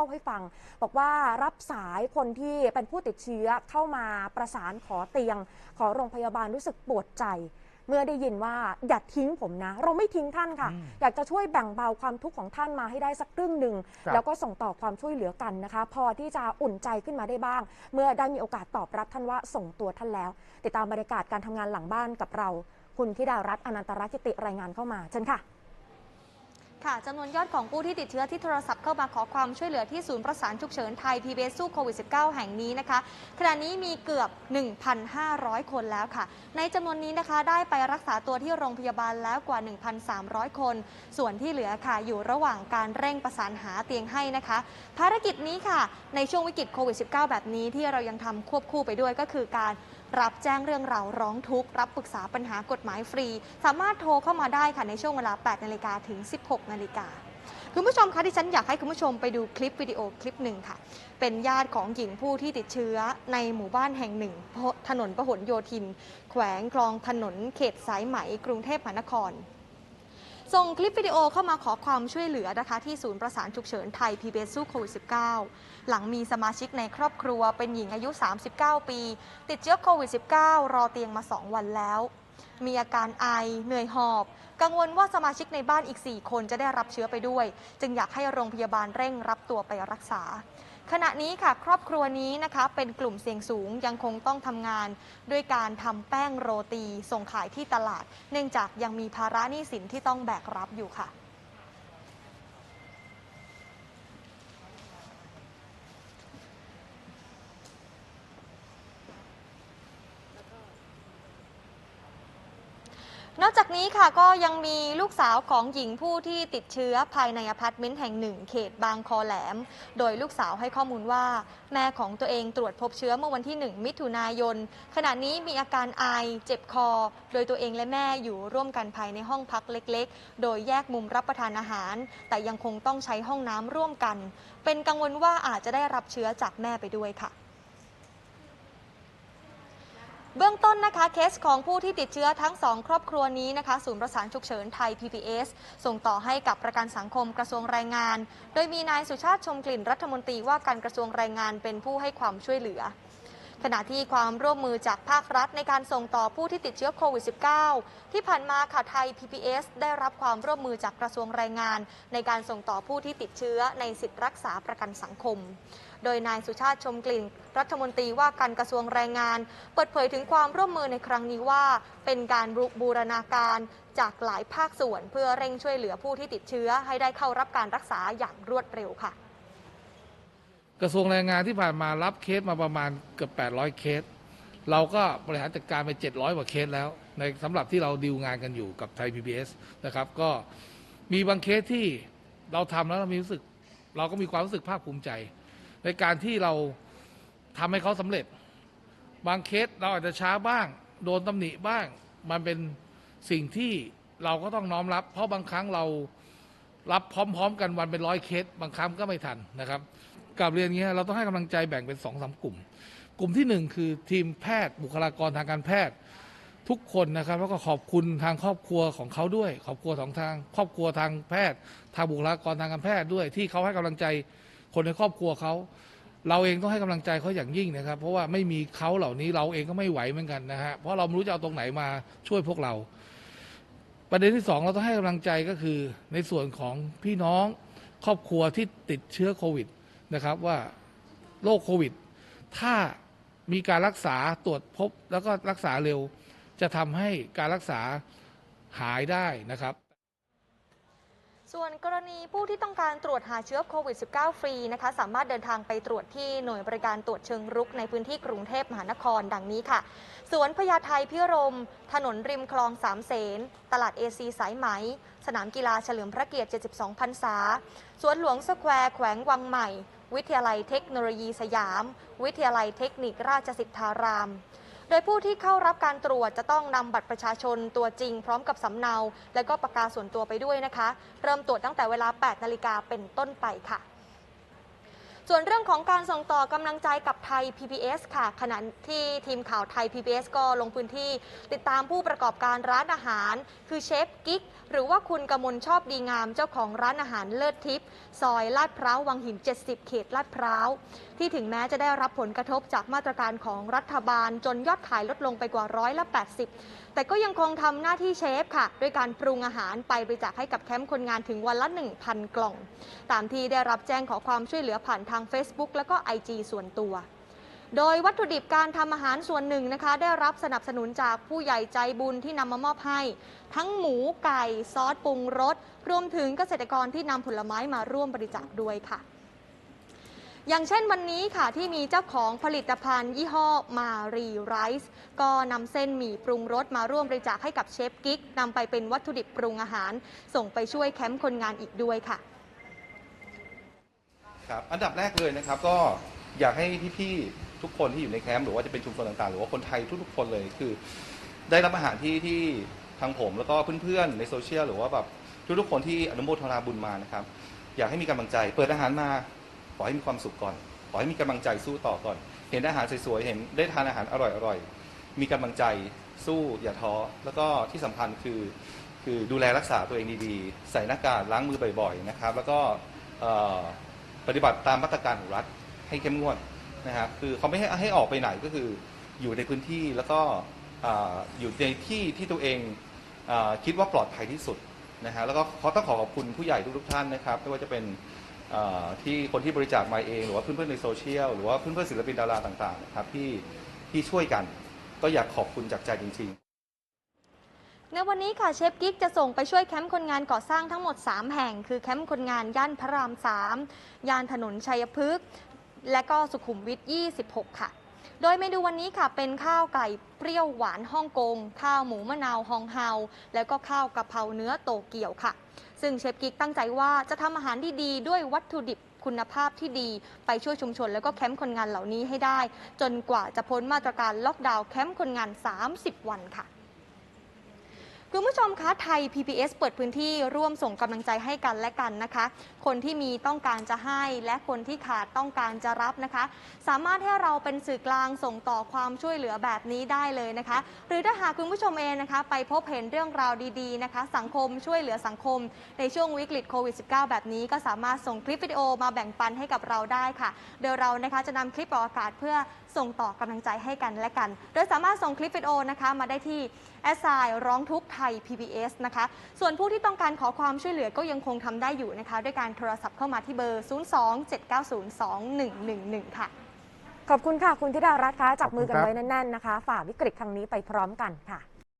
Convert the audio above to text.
เล่าให้ฟัง บอกว่ารับสายคนที่เป็นผู้ติดเชื้อเข้ามาประสานขอเตียง ขอโรงพยาบาลรู้สึกปวดใจ เมื่อได้ยินว่าอย่าทิ้งผมนะ เราไม่ทิ้งท่านค่ะอืมอยากจะช่วยแบ่งเบาความทุกข์ของท่านมาให้ได้สักครึ่งหนึ่งครับแล้วก็ส่งต่อความช่วยเหลือกันนะคะ พอที่จะอุ่นใจขึ้นมาได้บ้าง เมื่อได้มีโอกาสตอบรับท่านว่าส่งตัวท่านแล้ว ติดตามบรรยากาศการทำงานหลังบ้านกับเรา คุณธิดารัตน์อนันตรกิติรายงานเข้ามาเชิญค่ะ ค่ะจำนวนยอดของผู้ที่ติดเชื้อที่โทรศัพท์เข้ามาขอความช่วยเหลือที่ศูนย์ประสานฉุกเฉินไทย PBS สู้โควิด -19 แห่งนี้นะคะ ขณะนี้มีเกือบ 1,500 คนแล้วค่ะ ในจำนวนนี้นะคะได้ไปรักษาตัวที่โรงพยาบาลแล้วกว่า 1,300 คน ส่วนที่เหลือค่ะ อยู่ระหว่างการเร่งประสานหาเตียงให้นะคะ ภารกิจนี้ค่ะ ในช่วงวิกฤตโควิด -19 แบบนี้ที่เรายังทำควบคู่ไปด้วยก็คือการ รับแจ้งเรื่องราวร้องทุกข์ รับปรึกษาปัญหากฎหมายฟรี สามารถโทรเข้ามาได้ค่ะในช่วงเวลา 8 นาฬิกาถึง 16 นาฬิกาคุณผู้ชมคะที่ฉันอยากให้คุณผู้ชมไปดูคลิปวิดีโอคลิปหนึ่งค่ะ เป็นญาติของหญิงผู้ที่ติดเชื้อในหมู่บ้านแห่งหนึ่ง ถนนพหลโยธิน แขวงคลองถนนเขตสายไหม กรุงเทพมหานคร ส่งคลิปวิดีโอเข้ามาขอความช่วยเหลือนะคะ ที่ศูนย์ประสานฉุกเฉินไทย PBS สู้โควิด -19 หลังมีสมาชิกในครอบครัวเป็นหญิงอายุ 39 ปี ติดเชื้อโควิด -19 รอเตียงมา 2 วันแล้ว มีอาการไอ เหนื่อยหอบ กังวลว่าสมาชิกในบ้านอีก 4 คนจะได้รับเชื้อไปด้วย จึงอยากให้โรงพยาบาลเร่งรับตัวไปรักษา ขณะนี้ค่ะครอบครัวนี้นะคะเป็นกลุ่มเสี่ยงสูงยังคงต้องทำงาน ด้วยการทำแป้งโรตีส่งขายที่ตลาด เนื่องจากยังมีภาระหนี้สินที่ต้องแบกรับอยู่ค่ะ นอกจากนี้ค่ะก็ยังมีลูกสาวของหญิงผู้ที่ติดเชื้อภายในอพาร์ตเมนต์แห่งหนึ่ง เขตบางคอแหลม โดยลูกสาวให้ข้อมูลว่า แม่ของตัวเองตรวจพบเชื้อเมื่อวันที่ 1 มิถุนายน ขณะนี้มีอาการไอเจ็บคอ โดยตัวเองและแม่อยู่ร่วมกันภายในห้องพักเล็กๆ โดยแยกมุมรับประทานอาหาร แต่ยังคงต้องใช้ห้องน้ำร่วมกัน เป็นกังวลว่าอาจจะได้รับเชื้อจากแม่ไปด้วยค่ะ เบื้องต้นนะคะเคสของผู้ที่ติดเชื้อทั้งสองครอบครัวนี้นะคะศูนย์ประสานฉุกเฉินไทย PPS ส่งต่อให้กับประกันสังคมกระทรวงแรงงาน โดยมีนายสุชาติชมกลิ่นรัฐมนตรีว่าการกระทรวงแรงงานเป็นผู้ให้ความช่วยเหลือ ขณะที่ความร่วมมือจากภาครัฐในการส่งต่อผู้ที่ติดเชื้อโควิด -19 ที่ผ่านมาค่ะไทย PPS ได้รับความร่วมมือจากกระทรวงแรงงาน ในการส่งต่อผู้ที่ติดเชื้อในสิทธิรักษาประกันสังคม โดยนายสุชาติชมกลิ่น รัฐมนตรีว่าการกระทรวงแรงงาน เปิดเผยถึงความร่วมมือในครั้งนี้ว่า เป็นการบูรณาการจากหลายภาคส่วน เพื่อเร่งช่วยเหลือผู้ที่ติดเชื้อให้ได้เข้ารับการรักษาอย่างรวดเร็วค่ะ กระทรวงแรงงานที่ผ่านมารับเคสมาประมาณเกือบ 800 เคส เราก็บริหารจัดการไป 700 กว่าเคสแล้ว ในสำหรับที่เราดีลงานกันอยู่กับไทย PBS นะครับ ก็มีบางเคสที่เราทำแล้วเรามีรู้สึก เราก็มีความรู้สึกภาคภูมิใจ ในการที่เราทำให้เขาสำเร็จ บางเคสเราอาจจะช้าบ้าง โดนตำหนิบ้าง มันเป็นสิ่งที่เราก็ต้องน้อมรับ เพราะบางครั้งเรารับพร้อม ๆ กันวันเป็นร้อยเคส บางครั้งก็ไม่ทันนะครับ กลับเรียนเงี้ยเราต้องให้กำลังใจแบ่งเป็นสองสามกลุ่ม กลุ่มที่หนึ่งคือทีมแพทย์บุคลากรทางการแพทย์ ทุกคนนะครับแล้วก็ขอบคุณทางครอบครัวของเขาด้วยครอบครัวของทาง ครอบครัวทางแพทย์ ทางบุคลากรทางการแพทย์ด้วย ที่เขาให้กำลังใจคนในครอบครัวเขาเราเองต้องให้กำลังใจเขาอย่างยิ่งนะครับ เพราะว่าไม่มีเขาเหล่านี้เราเองก็ไม่ไหวเหมือนกันนะฮะเพราะเราไม่รู้จะเอาตรงไหนมาช่วยพวกเรา ประเด็นที่สองเราต้องให้กำลังใจก็คือ ในส่วนของพี่น้องครอบครัวที่ติดเชื้อโควิด นะครับว่าโรคโควิด ถ้ามีการรักษาตรวจพบแล้วก็รักษาเร็ว จะทำให้การรักษาหายได้นะครับ ส่วนกรณีผู้ที่ต้องการตรวจหาเชื้อโควิด -19 ฟรีนะคะ สามารถเดินทางไปตรวจที่หน่วยบริการตรวจเชิงรุกในพื้นที่กรุงเทพมหานครดังนี้ค่ะ สวนพญาไทพิรม ถนนริมคลองสามเสน ตลาดเอซีสายไหม สนามกีฬาเฉลิมพระเกียรติ 72 พรรษา สวนหลวงสแควร์แขวงวังใหม่ วิทยาลัยเทคโนโลยีสยาม วิทยาลัยเทคนิคราชสิทธาราม โดยผู้ที่เข้ารับการตรวจจะต้องนำบัตรประชาชนตัวจริงพร้อมกับสำเนา และก็ปากกาส่วนตัวไปด้วยนะคะ เริ่มตรวจตั้งแต่เวลา 8 นาฬิกาเป็นต้นไปค่ะ ส่วนเรื่องของการส่งต่อกำลังใจกับไทย PBS ค่ะ ขณะที่ทีมข่าวไทย PBS ก็ลงพื้นที่ ติดตามผู้ประกอบการร้านอาหาร คือเชฟกิ๊ก หรือว่าคุณกมลชอบดีงามเจ้าของร้านอาหารเลิศทิพย์ซอยลาดพร้าววังหิน 70 เขตลาดพร้าว ที่ถึงแม้จะได้รับผลกระทบจากมาตรการของรัฐบาลจนยอดขายลดลงไปกว่าร้อยละ 80 แต่ก็ยังคงทำหน้าที่เชฟค่ะ ด้วยการปรุงอาหารไปบริจาคให้กับแคมป์คนงานถึงวันละ 1,000 กล่อง ตามที่ได้รับแจ้งขอความช่วยเหลือผ่านทาง Facebook แล้วก็ IG ส่วนตัว โดยวัตถุดิบการทำอาหารส่วนหนึ่งนะคะ ได้รับสนับสนุนจากผู้ใหญ่ใจบุญที่นำมามอบให้ ทั้งหมูไก่ซอสปรุงรสรวมถึงเกษตรกรที่นำผลไม้มาร่วมบริจาคด้วยค่ะ อย่างเช่นวันนี้ค่ะที่มีเจ้าของผลิตภัณฑ์ ยี่ห้อมารีไรซ์ก็นำเส้นหมี่ปรุงรสมาร่วมบริจาคให้กับเชฟกิ๊กนำไปเป็นวัตถุดิบปรุงอาหาร ส่งไปช่วยแคมป์คนงานอีกด้วยค่ะ ครับอันดับแรกเลยนะครับก็อยากให้พี่ๆทุกคนที่อยู่ในแคมป์หรือว่าจะเป็นชุมชนต่างๆ หรือว่าคนไทยทุกๆคนเลยคือ ได้รับอาหารที่ที่ทางผมแล้วก็เพื่อนๆในโซเชียลหรือว่าแบบทุกๆคนที่อนุโมทนาบุญมานะครับ อยากให้มีกำลังใจ เปิดอาหารมาขอให้มีความสุขก่อนขอให้มีกำลังใจสู้ต่อก่อน เห็นอาหารสวยๆเห็นได้ทานอาหารอร่อยๆมีกำลังใจสู้อย่าท้อแล้วก็ที่สำคัญคือ คือดูแลรักษาตัวเองดีๆ ใส่หน้ากากล้างมือบ่อยๆนะครับ แล้วก็เอ่อ ปฏิบัติตามมาตรการของรัฐให้เข้มงวดนะครับคือเขาไม่ให้ให้ออกไปไหนก็คืออยู่ในพื้นที่แล้วก็ออยู่ในที่ที่ตัวเองอคิดว่าปลอดภัยที่สุดนะฮะแล้วก็เขาต้องขอขอบคุณผู้ใหญ่ทุกๆท่านนะครับไม่ว่าจะเป็นที่คนที่บริจาคมาเอง หรือว่าเพื่อนๆในโซเชียลหรือว่าเพื่อนๆศิลปินดาราต่างๆนะครับที่ที่ช่วยกัน ก็อยากขอบคุณจากใจจริง ๆ ในวันนี้ค่ะเชฟกิ๊กจะส่งไปช่วยแคมป์คนงานก่อสร้างทั้งหมด 3 แห่ง คือแคมป์คนงานย่านพระราม 3 ย่านถนนชัยพฤกษ์และก็สุขุมวิท 26 ค่ะ โดยเมนูวันนี้ค่ะเป็นข้าวไก่เปรี้ยวหวานฮ่องกง ข้าวหมูมะนาวฮองเฮา แล้วก็ข้าวกะเพราเนื้อโตเกียวค่ะ ซึ่งเชฟกิ๊กตั้งใจว่าจะทำอาหารดีๆด้วยวัตถุดิบคุณภาพที่ดีไปช่วยชุมชน แล้วก็แคมป์คนงานเหล่านี้ให้ได้ จนกว่าจะพ้นมาตรการล็อกดาวน์แคมป์คนงาน 30 วันค่ะ คุณผู้ชมคะไทย PBS เปิดพื้นที่ร่วมส่งกำลังใจให้กันและกันนะคะ คนที่มีต้องการจะให้ และคนที่ขาดต้องการจะรับนะคะ สามารถให้เราเป็นสื่อกลางส่งต่อความช่วยเหลือแบบนี้ได้เลยนะคะ หรือถ้าหากคุณผู้ชมเองนะคะ ไปพบเห็นเรื่องราวดีๆนะคะ สังคมช่วยเหลือสังคม ในช่วงวิกฤตโควิด -19 แบบนี้ก็สามารถส่งคลิปวิดีโอมาแบ่งปันให้กับเราได้ค่ะโดยเรานะคะจะนำคลิปออกอากาศเพื่อส่งต่อกำลังใจให้กันและกัน โดยสามารถส่งคลิปวิดีโอนะคะมาได้ที่แอสไซร้องทุกข์ไทย PBS นะคะ ส่วนผู้ที่ต้องการขอความช่วยเหลือก็ยังคงทำได้อยู่นะคะ ด้วยการโทรศัพท์เข้ามาที่เบอร์ 027902111 ค่ะ ขอบคุณค่ะ คุณธิดารัตน์คะจับมือกันไว้แน่นๆนะคะ ฝ่าวิกฤตครั้งนี้ไปพร้อมกันค่ะ